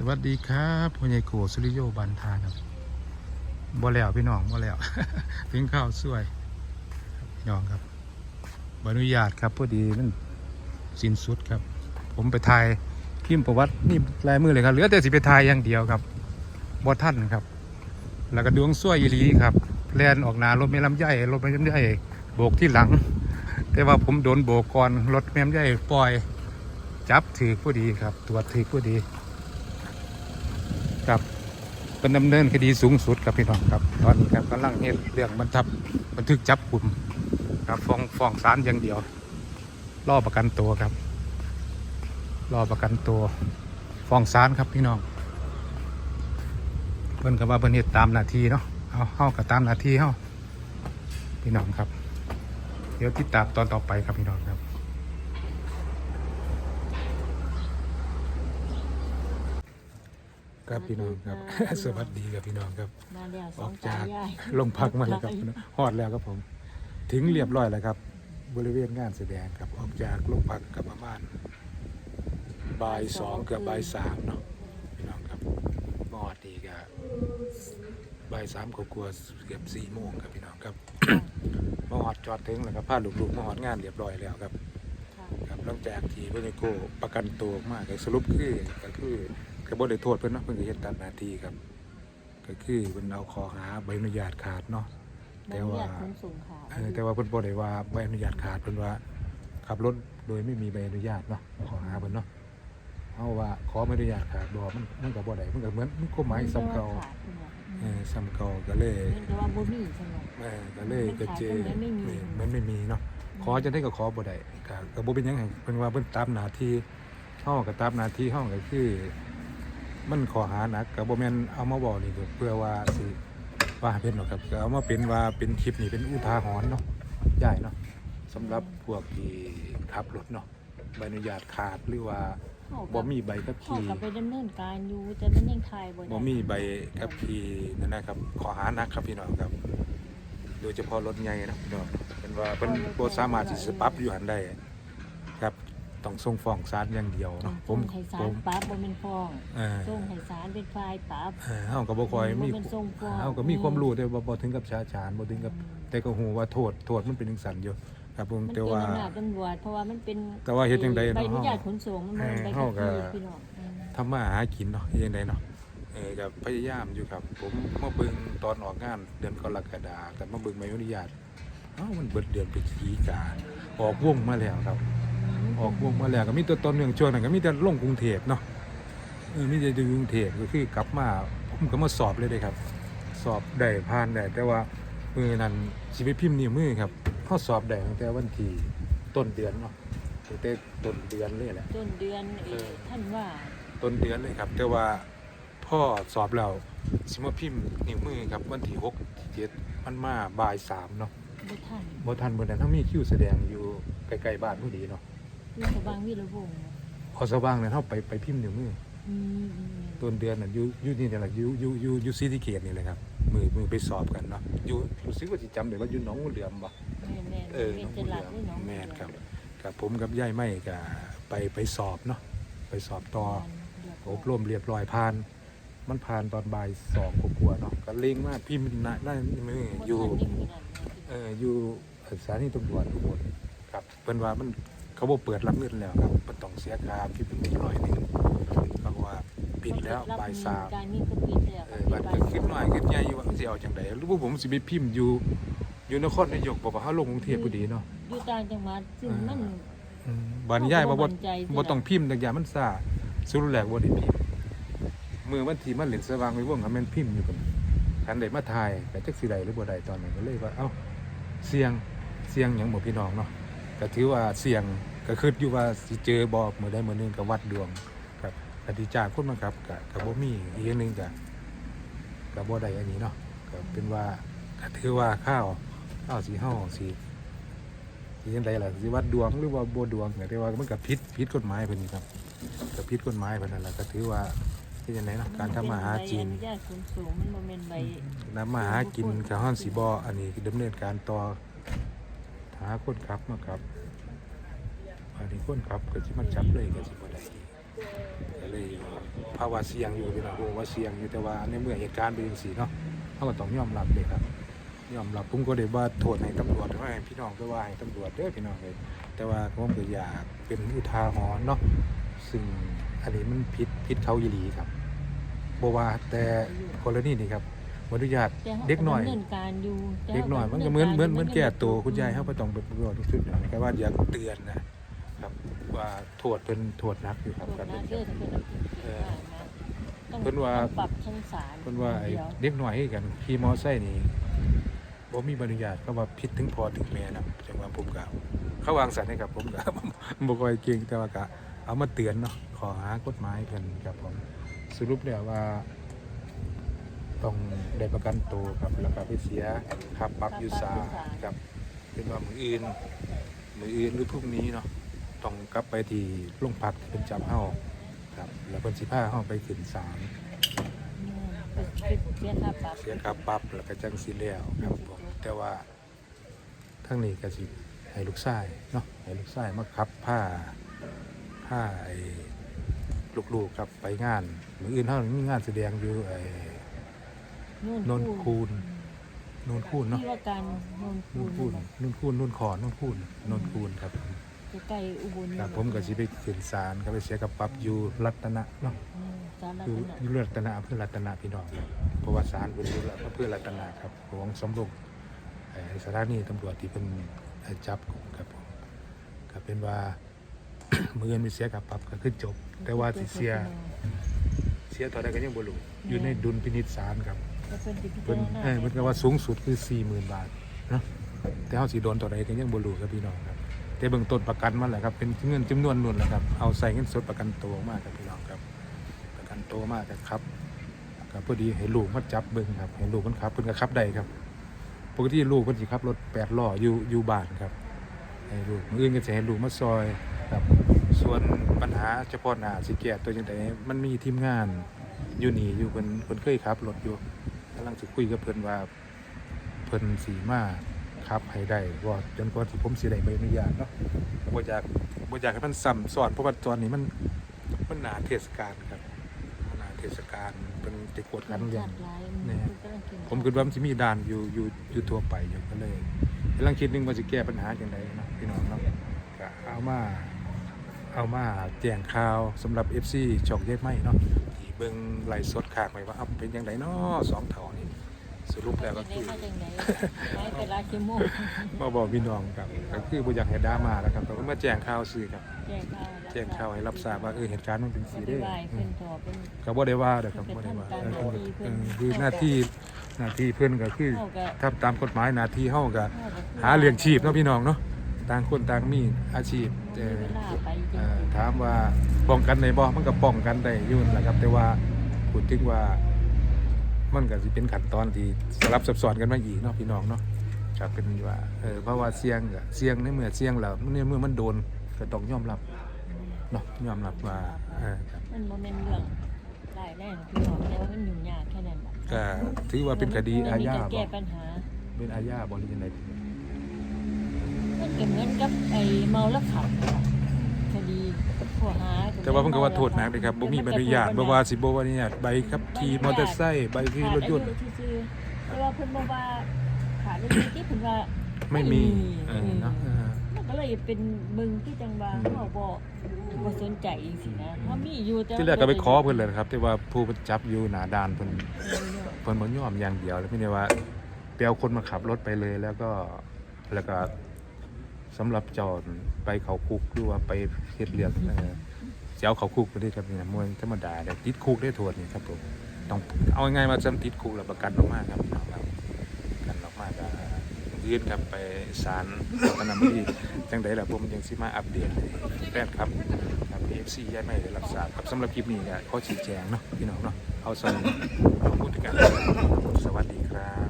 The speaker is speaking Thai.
สวัสดีครับพ่อใหญ่โกสุริโยบันทาครับบ่แล้วพี่น้องบ่แล้วถึงข้าวสวยพี่น้องครับบอนุญาตครับพอดีมันสิ้นสุดครับ ผมไปถ่ายพิมพ์ประวัตินี่ลายมือเลยครับเหลือแต่สิไปถ่ายอย่างเดียวครับบ่ท่านครับ แล้วก็ดวงสวยอีหลีครับแลนออกหนารถไม่ลำไยรถไม่ลำไยโบกที่หลัง แต่ว่าผมโดนโบกก่อนรถแม่ลำไยปล่อย จับถือผู้ดีครับ ตรวจถือผู้ดี ครับเป็นดำเนินคดีสูงสุดครับพี่น้องครับ ตอนนี้ครับกำลังเฮ็ดเรื่องบันทับบันทึกจับกลุ่มครับฟ้องฟ้องศาลอย่างเดียวรอประกันตัวครับรอประกันตัวฟ้องศาลครับพี่น้องเพิ่นก็ว่าเพิ่นเฮ็ดตามหน้าที่เนาะเอาเฮาก็ตามหน้าที่เฮาพี่น้องครับ เดี๋ยวติดตามตอนต่อไปครับพี่น้องครับ ครับพี่น้องครับ สวัสดีครับพี่น้องครับมาแล้วสออองกตาจากยายโรงพักมาแล้วครับฮอดแล้วครับผม ถึงเรียบร้อยแล้วครับ บริเวณงานแสดงครับออกจากโรงพักกับประมาณบ่ายสองเกือบบ่ายสามเนาะพี่น้องครับมาฮอดดีกับบ่ายสามกลัวาๆเกือบสี่โมงครับพี่น้องครับ มาฮอดจอดถึงแล้วครับพาลูกๆมาฮอดงานเรียบร้อยแล้วครับ ค่ะครับหลังจากที่เพื่อนโกประกันตัวออกมาก็สรุปคือก็คือ กระบวนได้โทษเพื่อนเนาะเพื่อนก็เฮ็ดตามหน้าที่ครับ ก็คือเพิ่นเอาขอหาใบอนุญาตขาดเนาะแต่แต่ว่าว่าขนส่งข่าวเออแต่ว่าเพิ่นบ่ได้ว่าใบอนุญาตขาดเพิ่นว่าขับรถโดยไม่มีใบอนุญาตเนาะขอหาเพิ่นเนาะเอาว่าขอใบอนุญาตขาดบ่มันมันก็บ่ได้มันก็เหมือนมันกฎหมายซ้ำเก่าขาดคุณหมอเออซ้ำเก่าก็เลยเห็นแต่ว่าบ่มีใช่ไหมเออก็เลยก็เจมันขาดเพิ่นไม่มีมันไม่มีเนาะขอจะได้ก็ขอบ่ได้ก็ก็บ่เป็นหยังไงเพิ่นว่าเพิ่นตามหน้าที่เฮาก็ตามหน้าที่เฮาก็คือ มันขอหาหนักก็บ่แม่นเอามาบอกนี่ก็เพื่อว่าสิว่าให้เพิ่นหรอกครับก็เอามาเป็นว่าเป็นคลิปนี่เป็นอุทาหรณ์เนาะใหญ่เนาะสำหรับพวกที่ขับรถเนาะใบอนุญาตขาดหรือว่าเขาบ่มีใบขับเขาขี่ก็ไปดำเนินการอยู่แต่มันยังถ่ายบ่ได้บ่มีใบขับขี่นั่นนะครับขอหาหนักครับพี่น้องครับ โดยเฉพาะรถใหญ่นะพี่น้องเป็นว่าเพิ่นบ่สามารถที่จะปรับอยู่หันได้ครับ ต้องส่งฟ้องศาลอย่างเดียวต้อเนาะงผส่มงให้ศาผลม ปรับบ่แม่นฟ้องเออ ส่งให้ศาลเป็นฝ่ายปรับเออเฮาก็บ่ค่อยมีบ่แม่นส่งฟ้อง เฮาก็มีความรู้แต่ว่าบ่ถึงกับชาญฉานบ่ถึงกับอืมแต่ก็ฮู้ว่าโทษโทษมันเป็นจังซั่นอยู่ครับผมมันแต่เป็นว่า อำนาจตำรวจเพราะว่ามันเป็นแต่ว่าเฮ็ดจังใดเนาะใบอนุญาตขนส่งมันบ่เป็นใบเฮาขับก็ขี่พี่น้องอืมทำมาหากินเนาะเฮ็ดจังไดเนาะเออก็พยายามอยู่ครับ ผมมาเบิ่งตอนออกงานเดือนกรกฎาคมแต่มาเบิ่งใบอนุญาตเอ้ามันเบิดเดือนพฤศจิกาออกวงมาแล้วครับ ออกวงมาแล้วก็มีตัวตนเนื่องช่วงนั้นก็มีแต่ลงกรุงเทพเนาะเออมีแต่อยู่กรุงเทพก็คือกลับมาผมก็มาสอบเลยเลยครับ สอบได้ผ่านได้แต่ว่ามือนั้นชีวิตพิมพ์นิ้วมือครับเขาสอบได้ตั้งแต่วันที่ต้นเดือนเนาะตั้งแต่ต้นเดือนเลยแหละต้นเดือนเอ่อท่านว่าต้นเดือนเลยครับ แต่ว่าพ่อสอบแล้วสิมาพิมพ์นิ้วมือครับวันที่หกที่เจ็ดมันมาบ่ายสามเนาะบ่ทันบ่ทันเมื่อนั้นเขามีคิวแสดงอยู่ใกล้ๆบ้านพอดีเนาะ มีสว่างวิรวงศ์เนาะพอสว่างเนี่ยเขาไปไปพิมพ์นิ้วมืออืมอืมต้นเดือนน่ะอยู่อยู่นี่นี่แหละอยู่อยู่อยู่อยู่ซีทีเกตนี่แหละครับมือมือไปสอบกันเนาะอยู่รู้สึกว่าสิจำได้ว่าอยู่หนองงูเหลือมบ่ แม่แม่เออเป็หนนองจะงูเหหลัลืกอมด้วยน้องแม่นครับกับผมกับยายไม่ก็ไปไปสอบเนาะไปสอบต่ออบรมเรียบร้อยผ่าน มันผ่านตอนบ่ายสองกว่าๆเนาะก็เล็งมากพี่มันน่ะได้มืออยู่ เอออยู่สถานีตำรวจทุกคนครับเพิ่นว่ามัน เขาบ่เปิดรับเงินแล้วครับมันต้องเสียค่าพี่เป็นอีกร้อยหนึงเขาก็ว่าปิดแล้วบ่ายสามการมีก็ปิดแล้วเออบัดก็คิดหน่อยคิดใหญ่ว่ามันสิเอาจังไดหรือว่าผมสิไปพิมพ์อยู่อยู่นครนายกบอกว่าเฮาลงกรุงเทพพอดีเนาะอยู่ต่างจังหวัดซึ่งมันอืมบัดนี้ยายว่าบ่มั่นใจสิบ่ต้องพิมพ์จังอย่างมันซ่าสุดแรกบ่ได้พิมพ์มือวันที่มันเล่นสว่างไว้วงคันแม่นพิมพ์อยู่กันคันได้มาถ่ายก็จักสิได้หรือบ่ได้ตอนนั้นก็เลยว่าเอ้าเสี่ยงเสี่ยงหยังบ่พี่น้องเนาะก็ถือว่าเสี่ยง ก็คิดอยู่ว่าสิเจอบ่มื้อใดมื้อหนึงก็วัดดวงครับก็ดีจ้างคนมาครับก็ก็บ่มีอีกอย่างหนึงก็กับบ่ได้อันนี้เนาะก็เป็นว่าก็ถือว่าข้าวข้าวสีเฮาสีสีจังไดล่ะสิว่าดวงหรือว่าบ่ดวงก็แต่ว่ามันก็ผิดผิดกฎหมายเพิ่นครับก็ผิดกฎหมายเพิ่นนั่นแหละก็ถือว่าเป็นจังไดเนาะการทำมาหากิน ใบอนุญาตขนส่งมันบ่แม่นใบ นำมาหากินก็ฮ้อนสิบ่อันนี้ดำเนินการต่อหาคนขับมาครับ อันนี้คนขับก็สิมาจับเลยก็สิบ่ได้อีกก็เลยภาวะเสี่ยงอยู่พี่น้องรู้ว่าเสี่ยงอยู่แต่ว่าในเมื่อเหตุการณ์เป็นจังซี่เนาะเราก็ต้องยอมรับเลยครับยอมรับผมก็ได้ว่าโทษให้ตำรวจว่าให้พี่น้องก็ว่าให้ตำรวจเด้อพี่น้องเลยแต่ว่าผมก็อยากเป็นอุทาหรณ์เนาะซึ่งอันนี้มันผิดผิดเขาอีหลีครับบ่ว่าแต่กรณีนี้ครับบ่อนุญาตแต่ขาเด็กหน่อยดำเนินการอยู่แต่เด็กหน่อยมันก็เหมือนเหมือนเหมือนแก่ตัวคุณยายเขาไปต้องเป็นตำรวจทุกชุดอย่างนี้ก็ว่าอยากเตือนนะ ครับว่าโทษเป็นโทษหนักอยู่ครับโทษการนะเป็นเด้อถ้าเป็นเอาผิดเออได้นะต้องเพิ่นว่าต้องปรับชั้นศาลเพิ่นว่าไอ้เดียวเด็กหน่อยให้กันขี่มอไซค์นี่บ่มีใบอนุญาตก็ว่าผิดถึงพอถึงแม่นะจังว่าผมก็เขาวางสันให้กับผมก็บ่ค่อยเก่งแต่ว่าก็เอามาเตือนเนาะขอหากฎหมายเพิ่นครับผมสรุปแล้วว่าต้องได้ประกันตัวครับแล้วก็ไปเสียค่าปรับอยู่ศาลครับเป็นว่ามืออื่นมืออื่นหรือพรุ่งนี้เนาะ ต้องกลับไปที่โรงพักที่เป็นจำเฮาครับ แล้วเพิ่นสิพาเฮาไปขึ้นศาลอืมเป็นเป็นเสียค่าปรับเสียค่าปรับแล้วก็จังสิแล้วครับผมแต่ว่าทั้งนี้ก็สิให้ลูกชายเนาะให้ลูกชายมาขับผ้าผ้าไอ้ลูกๆครับไปงานมืออื่นเฮามีงานแสดงอยู่ไอ้นนคูณโนนคูนเนาะที่ว่าการนนโนคูนณคูนโนนคูนโนนขอโนนคูนโนนคูนครับ ใกล้ๆอุบลครับผมก็สิไปขึ้นศาลก็ไปเสียกับปรับอยู่รัตนะเนาะอืมศาลรัคือตนะอยู่รัตนะอำเภอรัตนะพี่น้องเพราะว่าศาลเป็นอยู่อำเภอรัตนะครับของสำรวจเอ่อสถานีตำรวจที่เป็นเอ่อจับกลุ่มครับผมก็เป็นว่า มือเงินมีเสียกับปรับก็คือจบ แต่ว่าสิเสียเสียต่อได้ก็ยังบ่รู้อยู่ในดุลพินิจศาลครับ จะเป็นสิพิเพิ่จานรณาเออเพิ่นก็ว่าสูงสุดคือ 40,000 บาทเนาะแต่เฮาสิโดนต่อใดก็ยังบ่รู้ครับพี่น้องครับ แต่เบื้องต้นประกันมาแหละครับเป็นเงินจำนวนนุ่นแหละครับเอาใส่เงินสดประกันตัวมากครับพี่น้องครับประกันตัวมากครับครับพอดีให้ลูกมาจับเบิ้งครับให้ลูกมันขับเพิ่นก็ขับได้ครับปกติลูกเพิ่นสิขับรถแปดล้ออยู่อยู่บ้านครับให้ลูกมื้ออื่นก็จะให้ลูกมาซอยครับ ส่วนปัญหาเฉพาะหน้าสิแก้ตัวจังไดมันมีทีมงานอยู่นี่อยู่เพิ่นเพิ่นเคยขับรถอยู่กำลังสิคุยกับเพิ่นว่าเพิ่นสีมา ขับให้ได้ว่าจนกว่าที่ผมสิได้ใบอนุญาตเนาะบ่อยากบ่อยากให้มันซ้ำซ้อนเพราะว่าตอนนี้มันมันหนาเทศกาลครับหนาเทศกาลเป็นติกวดกันอย่างหลายแน่กำลังกินผมคิดว่ามันจะมีด่านอยู่อยู่อยู่ทั่วไปอยู่ก็เลยกำลังคิดหนึงว่าจะแก้ปัญหาอย่างไรเนาะพี่น้องเนาะก็เอามาเอามาแจ้งข่าวสำหรับ FC ช่องเย็ดไม่เนาะที่เบิ่งไลฟ์สดขากไว้ว่าเอาเป็นยังไงเนาะสองเท่านี่สรุป แล้วก็ได้คือมาจากไหนหายไปหลายชั่วโมงมาบอกพี่น้องครับก็คือบ่อยากให้ดราม่าแล้วครับก็มาแจ้งข่าวสื่อครับ แจ้งข่าวแจ้งข่าวให้รับทราบว่าเออเหตุการณ์มันเป็นอสีธิเด้อบายอืเพิ่มนต่อเป็น ก็บ่ได้ว่าเด้อครับบ่ได้ว่าเออเพิ่นก็เออคือหน้าที่หน้าที่เพิ่นก็คือเท่ากับถ้าตามกฎหมายหน้าที่เฮาก็หาเลี้ยงชีพเนาะพี่น้องเนาะต่างคนต่างมีอาชีพมีเอ่อเวลาไปจริเอ่งอถามว่าป้องกันได้บ่มันก็ป้องกันได้อยู่นั่นแหละครับ แต่ว่าพูดถึงว่า มันก็สิเป็นขั้นตอนที่สลับซับซ้อนกันมาอีกเนาะพี่น้องเนาะครับเป็นว่าเออเพราะว่าเสี่ยงก็เสี่ยงในเมื่อเสี่ยงแล้วในเมื่อมันโดนก็ต้องยอมรับเนาะยอมรับว่าเออครับมันบ่แม่นเรื่องหลายแน่พี่น้องแต่ว่ามันยุ่งยากแค่นั้นล่ะก็ถือว่าเป็นคดีอาญามันมีแต่บ่แก้ปัญหาเป็นอาญาบ่หรือยังไงมันก็เหมือนกับไอ้เมาแล้วขับค่ะคดีข้อหา แต่ว่าเพิ่นก็ว่าโทษหนักเลยครับบ่มีใบอนุญาตบ่ว่าสิบ่ว่าเนี่ยใบขับขี่มอเตอร์ไซค์ใบขี่รถยนต์ขาดอาซื่อๆแต่ว่าเพิ่นบอกว่าขาดอายุที่เพิ่นว่าไม่มีเออือมเนาะเออมันก็เลยเป็นมึงที่จังว่าเขาบ่บ่สนใจจังซี่นะเขามีอยู่แต่ที่แรกก็ไปขอเพิ่นเลยนะครับ แต่ว่าผู้จับอยู่หน้าด่านเพิ่นเออเพิ่นบ่ยอมอย่างเดียวแล้วไม่ได้ว่าไปเอาคนมาขับรถไปเลยแล้วก็แล้วก็ สำหรับจอดไปเขาคุกหรือว่าไปเฮ็ดเรื่องเออสิเอาเขาคุกไปได้ครับเนี่ยมวยธรรมดาได้ติดคุกได้โทษนี่ครับผมต้องเอาง่ายมาจำติดคุกแล้วประกันออกมาครับพี่น้องครับประกันออกมาก็ยื่นครับไปศาลรัตนบุรีจังไดล่ะผมยังสิมาอัปเดตให้แฟนครับครับ PFC ย้ายไม่ได้รับทราบครับสำหรับคลิปนี้ก็ขอชี้แจงเนาะพี่น้องเนาะเอาสำหรับข้อมูลที่การสวัสดีครับ